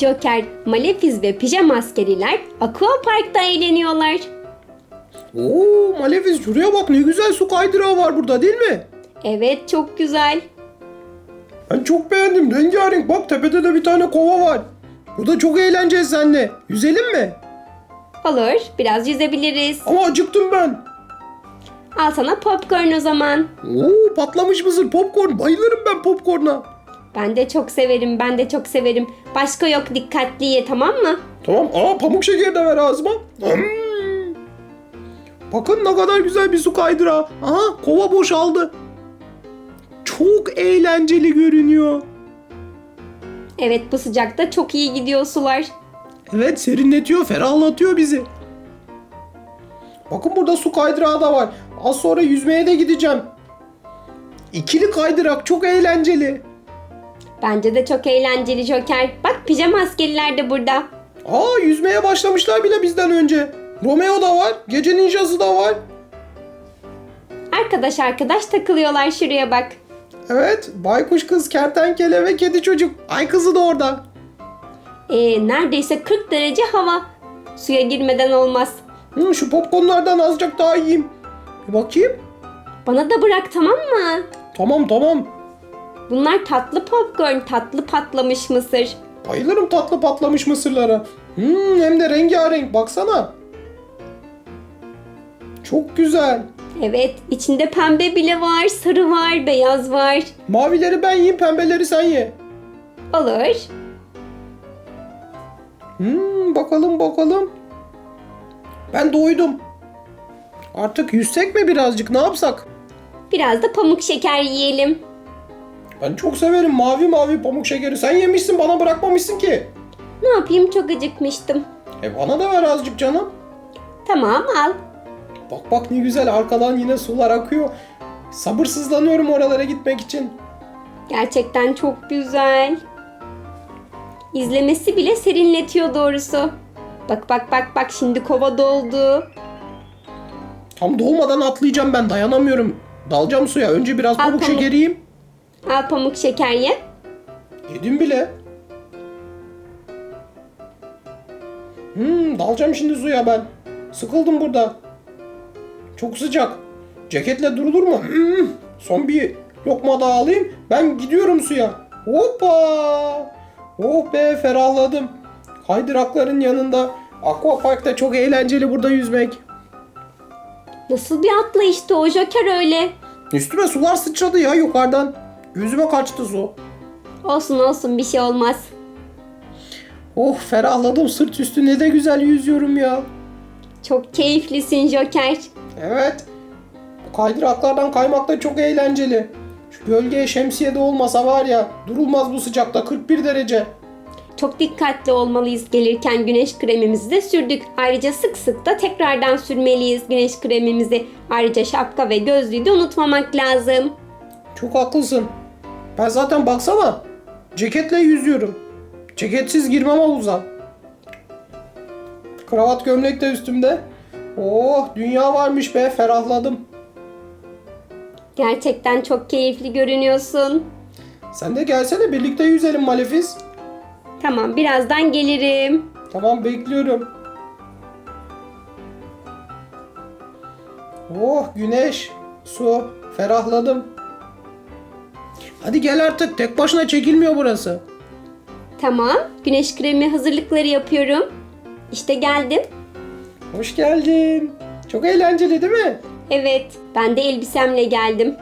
Joker, Malefiz ve pijama askeriler Aqua Park'ta eğleniyorlar. Oo Malefiz şuraya bak ne güzel su kaydırağı var burada değil mi? Evet çok güzel. Ben çok beğendim. Rengarenk. Bak tepede de bir tane kova var. Bu da çok eğlenceli seninle. Yüzelim mi? Olur biraz yüzebiliriz. Ama acıktım ben. Al sana popcorn o zaman. Oo patlamış mısır popcorn. Bayılırım ben popcorna. Ben de çok severim ben de çok severim. Başka yok dikkatli ye tamam mı? Tamam. Aa pamuk şekeri de ver ağzıma. Hmm. Bakın ne kadar güzel bir su kaydırağı. Aha kova boşaldı. Çok eğlenceli görünüyor. Evet bu sıcakta çok iyi gidiyor sular. Evet serinletiyor, ferahlatıyor bizi. Bakın burada su kaydırağı da var. Az sonra yüzmeye de gideceğim. İkili kaydırak çok eğlenceli. Bence de çok eğlenceli Joker. Bak pijama askeriler de burada. Aa yüzmeye başlamışlar bile bizden önce. Romeo da var, gece ninjası da var. Arkadaş arkadaş takılıyorlar şuraya bak. Evet, baykuş kız, kertenkele ve kedi çocuk. Ay kızı da orada. Ee, neredeyse 40 derece hava. Suya girmeden olmaz. Hı, şu popcornlardan azıcık daha yiyeyim. Bir bakayım. Bana da bırak tamam mı? Tamam tamam. Bunlar tatlı popcorn, tatlı patlamış mısır. Bayılırım tatlı patlamış mısırlara. Hmm, hem de rengarenk baksana. Çok güzel. Evet, içinde pembe bile var, sarı var, beyaz var. Mavileri ben yiyeyim, pembeleri sen ye. Olur. Hmm, bakalım bakalım. Ben doydum. Artık yüzsek mi birazcık ne yapsak? Biraz da pamuk şeker yiyelim. Ben çok severim mavi mavi pamuk şekeri. Sen yemişsin bana bırakmamışsın ki. Ne yapayım çok acıkmıştım. E bana da ver azıcık canım. Tamam al. Bak bak ne güzel arkadan yine sular akıyor. Sabırsızlanıyorum oralara gitmek için. Gerçekten çok güzel. İzlemesi bile serinletiyor doğrusu. Bak bak bak bak şimdi kova doldu. Tam dolmadan atlayacağım ben dayanamıyorum. Dalacağım suya. Önce biraz Al pamuk pamuk. şekeri yiyeyim. Al pamuk şeker ye. Yedim bile. Hmm, dalacağım şimdi suya ben. Sıkıldım burada. Çok sıcak. Ceketle durulur mu? Hmm, son bir lokma daha alayım. Ben gidiyorum suya. Hoppa! Oh be ferahladım. Kaydırakların yanında. Aquapark'ta çok eğlenceli burada yüzmek. Nasıl bir atlayıştı o Joker öyle. Üstüme sular sıçradı ya yukarıdan. Yüzüme kaçtı su. Olsun olsun bir şey olmaz. Oh ferahladım sırt üstü ne de güzel yüzüyorum ya. Çok keyiflisin Joker. Evet. Bu kaydıraklardan kaymak da çok eğlenceli. Şu gölgeye şemsiye de olmasa var ya durulmaz bu sıcakta 41 derece. Çok dikkatli olmalıyız gelirken güneş kremimizi de sürdük. Ayrıca sık sık da tekrardan sürmeliyiz güneş kremimizi. Ayrıca şapka ve gözlüğü de unutmamak lazım. Çok haklısın. Ben zaten baksana ceketle yüzüyorum. Ceketsiz girmem havuza. Kravat gömlek de üstümde. Oh dünya varmış be ferahladım. Gerçekten çok keyifli görünüyorsun. Sen de gelsene birlikte yüzelim Malefiz. Tamam birazdan gelirim. Tamam bekliyorum. Oh güneş, su, ferahladım. Hadi gel artık tek başına çekilmiyor burası. Tamam güneş kremi hazırlıkları yapıyorum. İşte geldim. Hoş geldin. Çok eğlenceli değil mi? Evet ben de elbisemle geldim.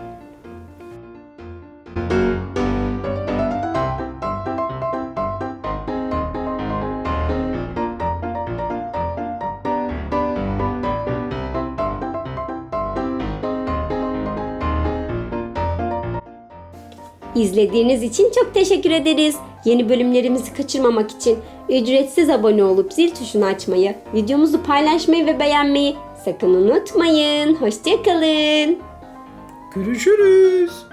İzlediğiniz için çok teşekkür ederiz. Yeni bölümlerimizi kaçırmamak için ücretsiz abone olup zil tuşunu açmayı, videomuzu paylaşmayı ve beğenmeyi sakın unutmayın. Hoşçakalın. Görüşürüz.